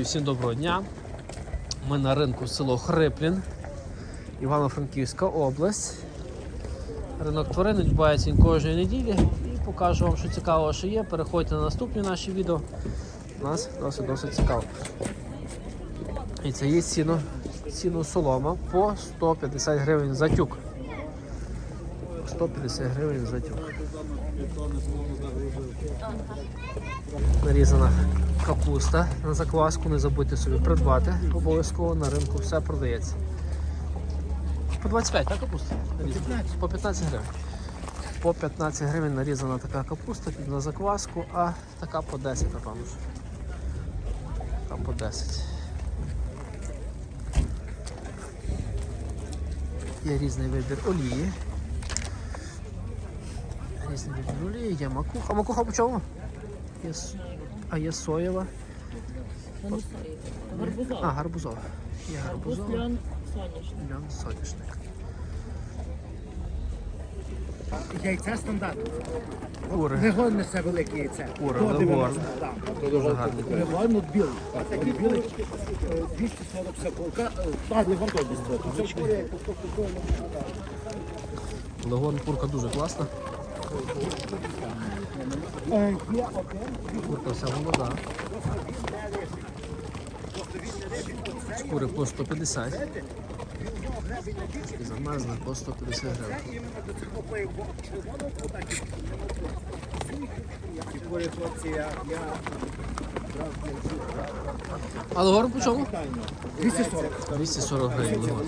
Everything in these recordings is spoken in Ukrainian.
Всім доброго дня. Ми на ринку село Хриплін, Івано-Франківська область. Ринок тварин відбувається він кожної неділі і покажу вам, що цікавого що є. Переходьте на наступні наші відео. У нас досить досить цікаво. І це є ціну, ціну солома по 150 гривень за тюк. 150 гривень за тюк. Нарізана капуста на закваску, не забудьте собі придбати. Обов'язково на ринку все продається. По 25, так капуста? Нарізана? По 15 гривень. По 15 гривень нарізана така капуста на закваску, а така по 10, напевно. Така по 10. Є різний вибір олії. Різний вибір є макуха. А макуха по чому? Є, а є соєва. А, Гарбузова. гарбузова. Є Гарбуз, гарбузова. льон, соняшник. Льон соняшник. Яйце стандарт. Кури. Легон несе велике яйце. Кури, легон. 90, так. Дуже гарний. Легон от білий. От білий е, 240 все курка. е, Так, легон теж 240. Це кури, як то купуємо. Лагон курка дуже класна. Е, Є один. Курка вся молода. Шкури по 150. Замерзли по 150 гривень. Ці хлопці, я... я- А лагон по чому? 240. 240 гривень лагон.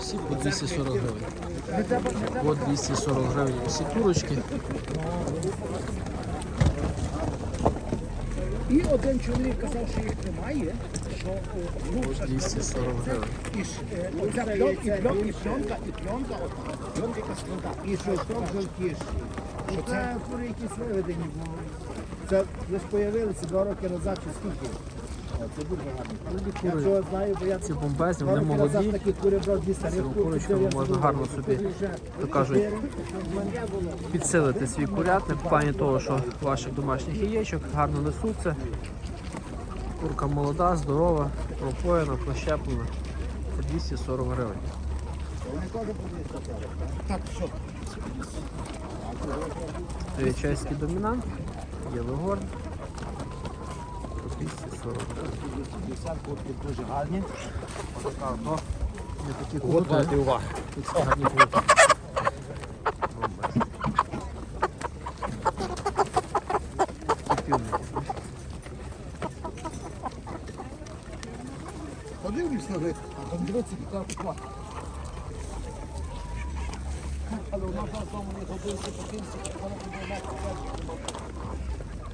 Всі по 240 гривень. По 240 гривень всі курочки. І один чоловік казав, що їх немає, що е, ну, 240 гривень. і ж, е, оця пльон, і пльон, і пленка, і пленка, от, пленка якась тверда. І що трохи жовтіші. Що це кури якісь виведені, бо це лише появилися два роки назад чи скільки. О, Це дуже гарно. Я кури. цього знаю, бо я Ці бомбезні, два вони роки назад молоді. такі кури брав дві старих Цими кур, курочками можна гарно собі то кажуть, підсилити свій курятник в плані того, що ваших домашніх яєчок гарно несуться. Курка молода, здорова, пропоєна, прощеплена. По 240 гривень. Так, що? Це чеський домінант, є легорн. По 240 50 курки дуже гарні. Отака, От курки. мати увагу. Подивлюсь на них, а там дивиться, яка. Але у нас на тому не ходився по кінці, вона буде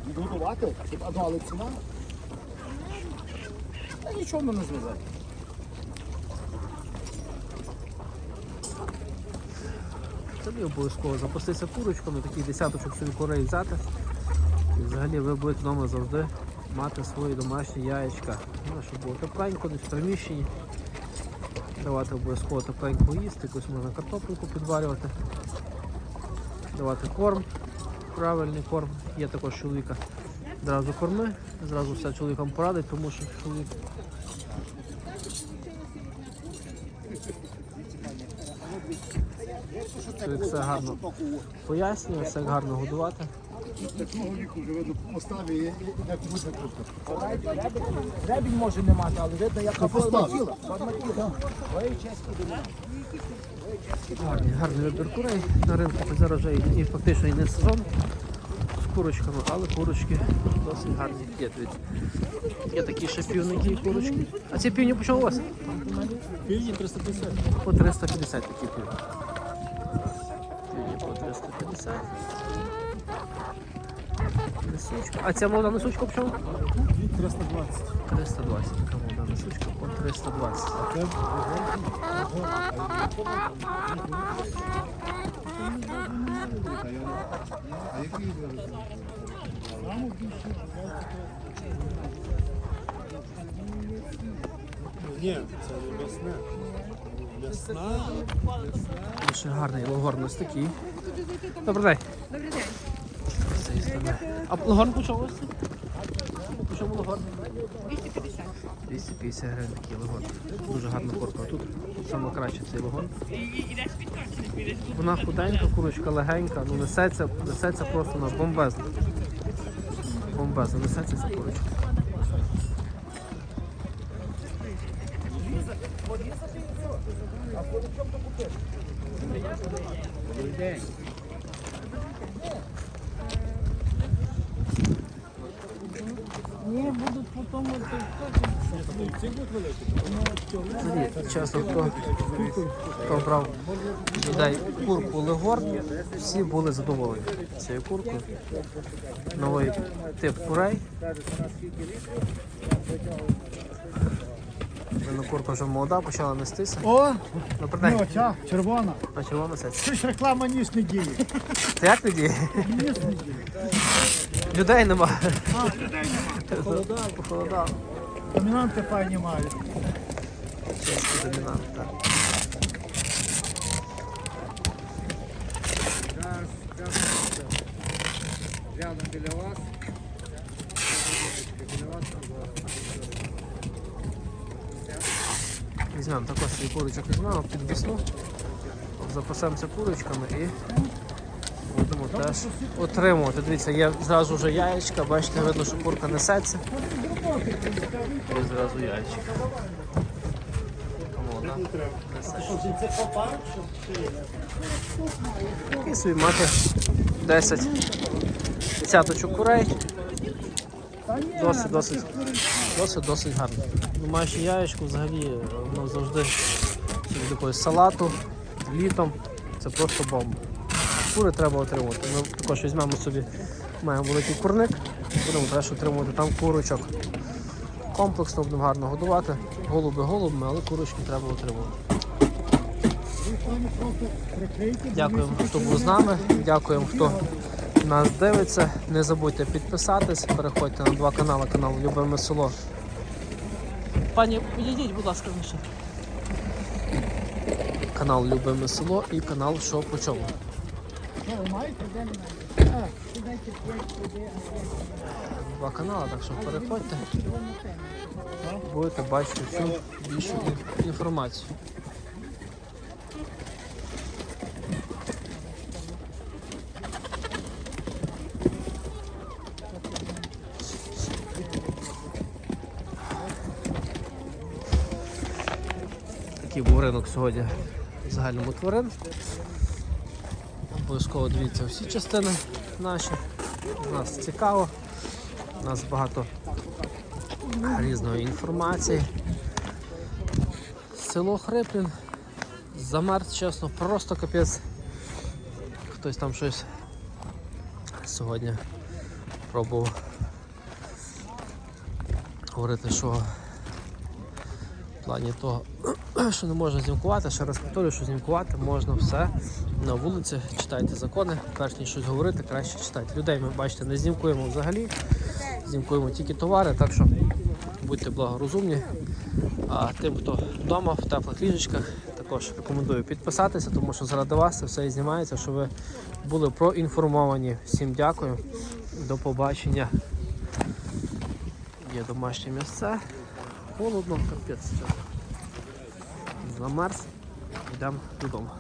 Відготувати? А ну, але ціна? Та нічого мене звезе. Тобі обов'язково запастися курочками, такий десяточок собі курей взяти. І взагалі ви будете вдома завжди мати свої домашні яєчка. Ну, щоб було тепленько, десь в приміщенні. Давати обов'язково тепленько їсти, якусь можна картопельку підварювати. Давати корм, правильний корм. Є також чоловіка. Зразу корми, зразу все чоловікам порадить, тому що чоловік чоловік все гарно пояснює, все гарно годувати. Такого віку вже видно по поставі, як буде круто. Ребінь може не мати, але видно, як. Форма Гарний, гарний вибір курей на ринку, зараз вже і, фактично і не сезон з курочками, але курочки досить гарні. Є. Є такі ще півники і курочки. А ці півні по чому у вас? Півні 350. По 350 такі півні. Півні по 350. Несучка. А ця молода несучка по чому? 320. 320. Така молода несучка по 320. Ні, це не м'ясне. М'ясна. Ще гарний логорн ось такий. Добрий день. Добрий день. З цієї. А логорн по чому ось? По чому логорн? 250 250 гривень такий легон. Дуже гарна курка. Тут, тут саме краще цей легон. Вона худенька, курочка легенька, ну несеться, несеться просто на бомбезно. Бомбезно, несеться ця курочка. Ні, Чесно, хто, хто брав людей курку Легор, всі були задоволені цією куркою. Новий тип курей. Видно, курка вже молода, почала нестися. О, Добрий ну, день. ця червона. На чого несеться? Щось реклама ніж не діє. Та як тоді? Ніж не діє. Людей нема. Похолодав, похолодав. Домінанти файні мають. Чеський домінант, так. Рядом біля вас. Візьмемо також свій курочок візьмемо під весну. Запасемося курочками і будемо теж отримувати. Дивіться, є зразу вже яєчка, бачите, видно, що курка несеться. І зразу яєчка. Молода. Несеться. І собі мати 10 десяточок курей. Досить, досить, досить, досить гарно. Думаю, що яєчко взагалі воно завжди якогось салату літом. Це просто бомба. Кури треба отримувати. Ми також візьмемо собі, маємо великий курник, будемо теж отримувати там курочок. Комплексно будемо гарно годувати. Голуби голубами, але курочки треба отримувати. Дякуємо, хто був з нами. Дякуємо, хто нас дивиться. Не забудьте підписатись, переходьте на два канали, канал Любиме село. Пані, підійдіть, будь ласка, вище. Канал Любиме село і канал Що по чому. Два канали, так що переходьте. Будете бачити всю більшу інформацію. Такий був ринок сьогодні загальному тварин. Обов'язково дивіться всі частини наші. Нас цікаво. У нас багато різної інформації. Село Хриплін. Замерз, чесно, просто капець. Хтось там щось сьогодні пробував говорити, що в плані того, що не можна знімкувати, ще раз повторюю, що знімкувати можна все на вулиці. Читайте закони, перш ніж щось говорити, краще читайте. Людей ми бачите, не знімкуємо взагалі, знімкуємо тільки товари, так що будьте благорозумні. А тим, хто вдома в теплих ліжечках, також рекомендую підписатися, тому що заради вас це все і знімається, щоб ви були проінформовані. Всім дякую, до побачення. Є домашнє місце. Холодно, капець. Замерз. Йдемо додому.